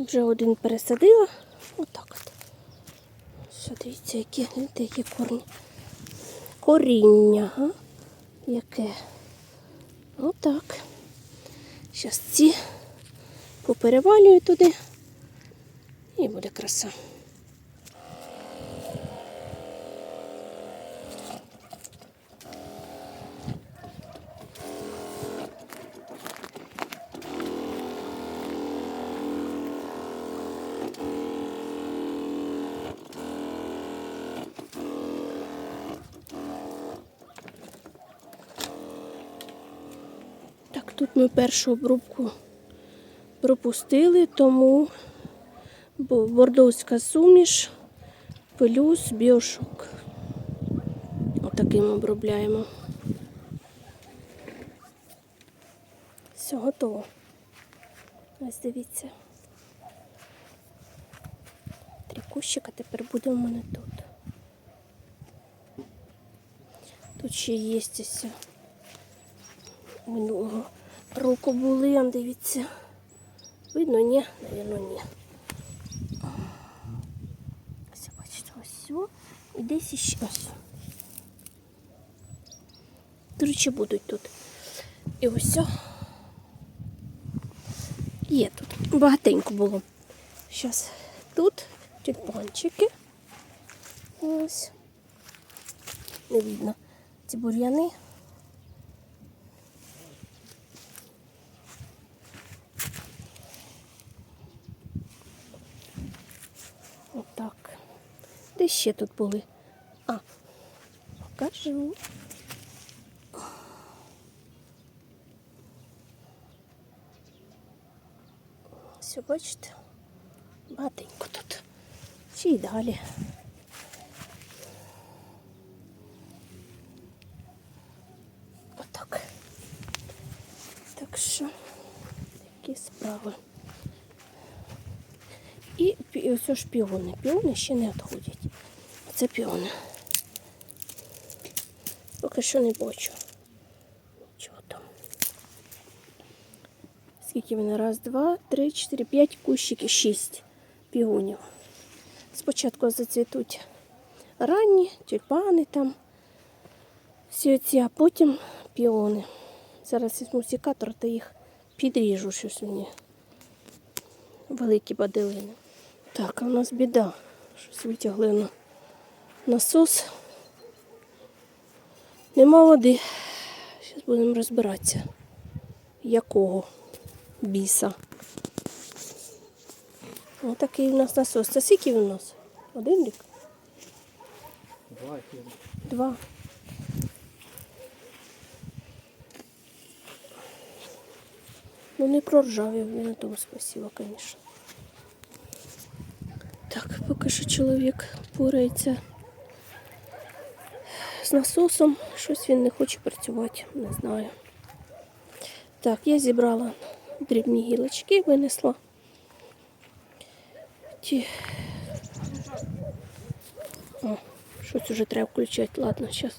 Вже один пересадила. Отак от. Що дивіться, які, які корні. Коріння, га? Яке? Отак. Зараз ці поперевалюю туди. І буде краса. Тут ми першу обрубку пропустили, тому бордовська суміш плюс біошок. Отаким обробляємо. Все, готово. Ось дивіться. Три кущика тепер буде у мене тут. Тут ще є ось минулого року були, он, дивіться. Видно, ні? Навірно, ні. Ось, бачите, ось. І десь іще ось. До речі, будуть тут. І ось. Є тут. Багатенько було. Зараз тут тюльпанчики. Ось. Не видно. Ці бур'яни. Отак. Де ще тут були? А, покажу. Все, бачите? Багатенько тут. Ще й далі. Отак. Так що такі справи. І ось ж піони. Піони ще не відходять. Це піони. Поки що не бачу. Нічого там. Скільки вони? Раз, два, три, чотири, п'ять кущиків, шість піонів. Спочатку зацвітуть ранні, тюльпани там. Всі оці, а потім піони. Зараз візьму секатор та їх підріжу щось мені великі бадилини. Так, а у нас біда. Щось витягли на насос. Нема води. Зараз будемо розбиратися. Якого біса. Ось такий у нас насос. Це скільки він у нас? Один рік? Два. Два. Ну не проржавів, не на тому спасибо, звісно. Так, поки що чоловік порається з насосом. Щось він не хоче працювати, не знаю. Так, я зібрала дрібні гілочки, винесла. Ті... О, щось уже треба включати. Ладно, зараз.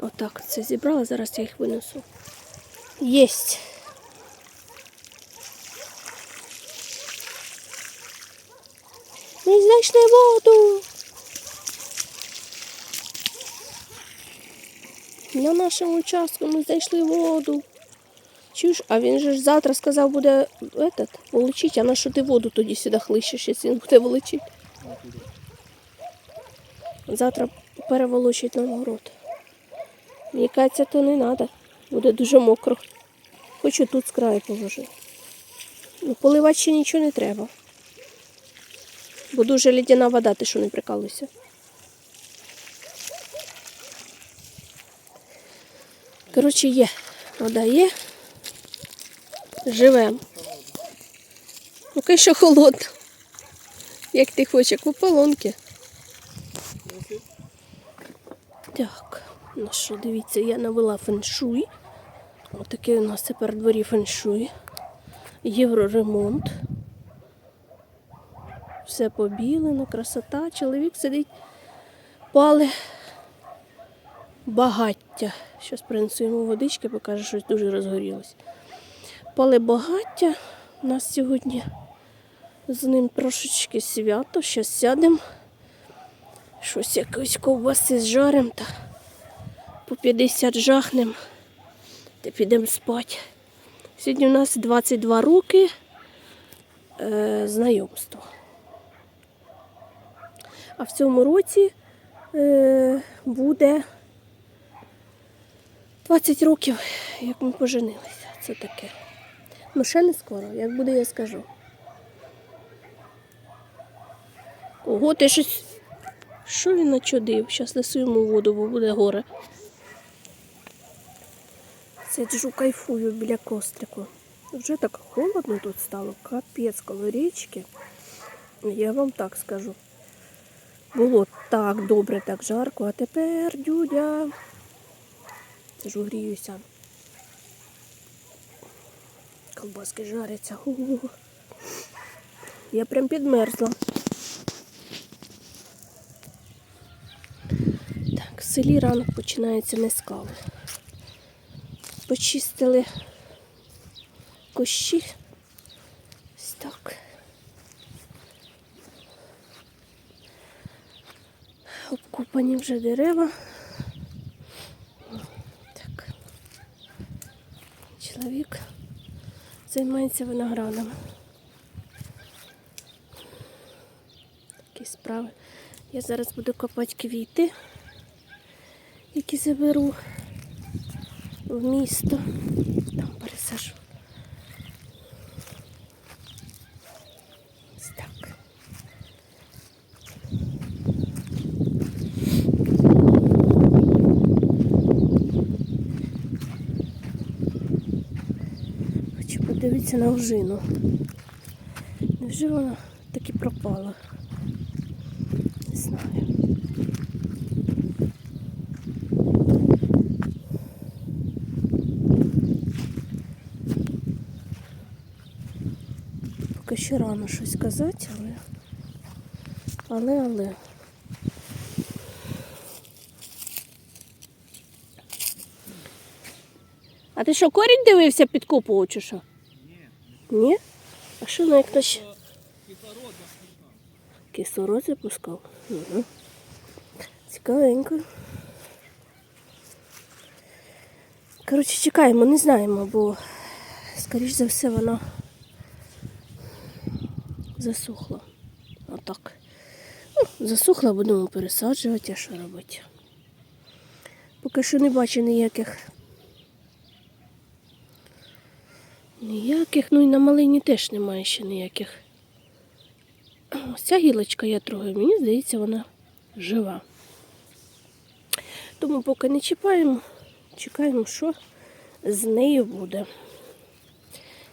Отак це зібрала, зараз я їх винесу. Єсть. Ми знайшли воду. На нашому участку ми знайшли воду. Чуєш, а він же ж завтра сказав, буде этот, волочить, а на що ти воду тоді сюди хлищеш, якщо він буде волочить? Завтра переволочить нам город. Мені кажеться, то не треба. Буде дуже мокро. Хочу тут з краю положити. Ну, поливати ще нічого не треба. Бо дуже лідяна вода, ти що не прикалуйся. Коротше, є. Вода є. Живемо. Поки що холодно. Як ти хочеш, куполонки. Так, ну що, дивіться, я навела феншуй. Отакий у нас тепер дворі феншуй. Євроремонт. Все побілено, красота. Чоловік сидить, пали багаття. Зараз принесу йому водички, покаже, щось дуже розгорілось. Пали багаття. У нас сьогодні З ним трошечки свято, щас сядемо. Щось якоїсь ковбаси зжарим та по 50 жахнем та підемо спати. Сьогодні у нас 22 роки е, знайомства. А в цьому році е, буде 20 років, як ми поженилися. Це таке. Ну, ще не скоро, як буде, я скажу. Ого, ти щось. Що він начудив? Щас несу воду, бо буде горе. Сиджу, кайфую біля кострику. Вже так холодно тут стало, капець коло річки. Я вам так скажу. Було так добре, так жарко, а тепер дюдя. Сижу, гріюся. Колбаски жаряться. Ху-ху. Я прям підмерзла. Так, в селі ранок починається не з кави. Почистили кущі. Ось так. Обкопані вже дерева. Чоловік займається виноградом. Такі справи. Я зараз буду копати квіти, які заберу в місто. Там пересажу. Ось так. Подивитися на ожину. Невже вона таки пропала? Не знаю. Поки ще рано щось казати, але. Але, але. А ти що, корінь дивився підкопував чи що? Ні. А що ну як наче? Кислород запускав? Угу. Цікавенько. Коротше, чекаємо, не знаємо, бо, скоріш за все, вона засухла. Отак. Ну, засухла, будемо пересаджувати, а що робити. Поки що не бачу ніяких. Ніяких, ну і на малині теж немає ще ніяких. Ось ця гілочка я трогаю, мені здається, вона жива. Тому поки не чіпаємо, чекаємо, що з нею буде.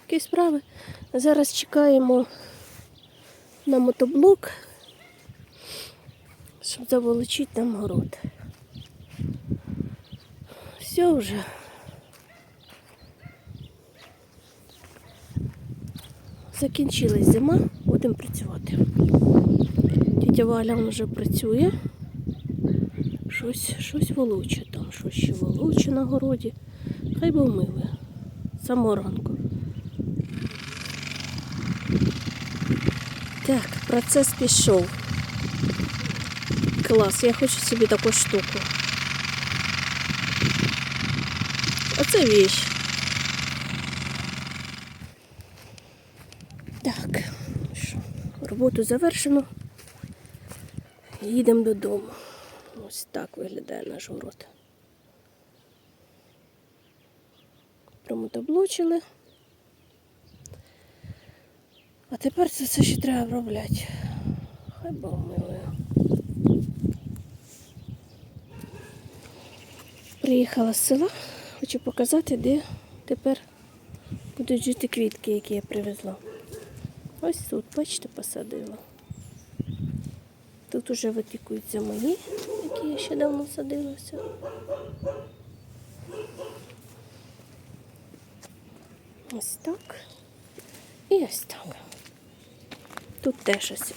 Такі справи. Зараз чекаємо на мотоблок, щоб заволочити там город. Все вже. Закінчилась зима, будемо працювати. Тетя Валя вже працює. Щось, щось волоче там, щось ще волоче на городі. Хай би вмили. З Самого ранку. Так, процес пішов. Клас, я хочу собі таку штуку. Оце віч. Так, що, роботу завершено. Їдемо додому. Ось так виглядає наш город. Промотоблочили. А тепер це все ще треба обробляти. Хай Бог милує. Приїхала з села, хочу показати, де тепер будуть жити квітки, які я привезла. Ось тут, бачите, посадила. Тут уже витікуються мої, які я ще давно садилася. Ось так. І ось так. Тут теж ось.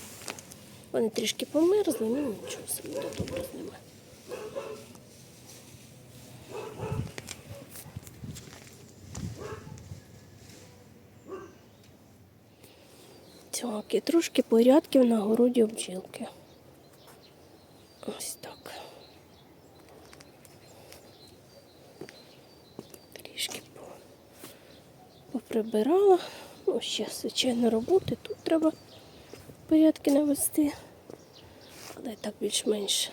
Вони трішки померзли, ну нічого собі добре з ними. Так, трошки порядків на городі у бджілки. Ось так. Трішки поприбирала. Ну, ще, звичайно, роботи. Тут треба порядки навести. Але так більш-менш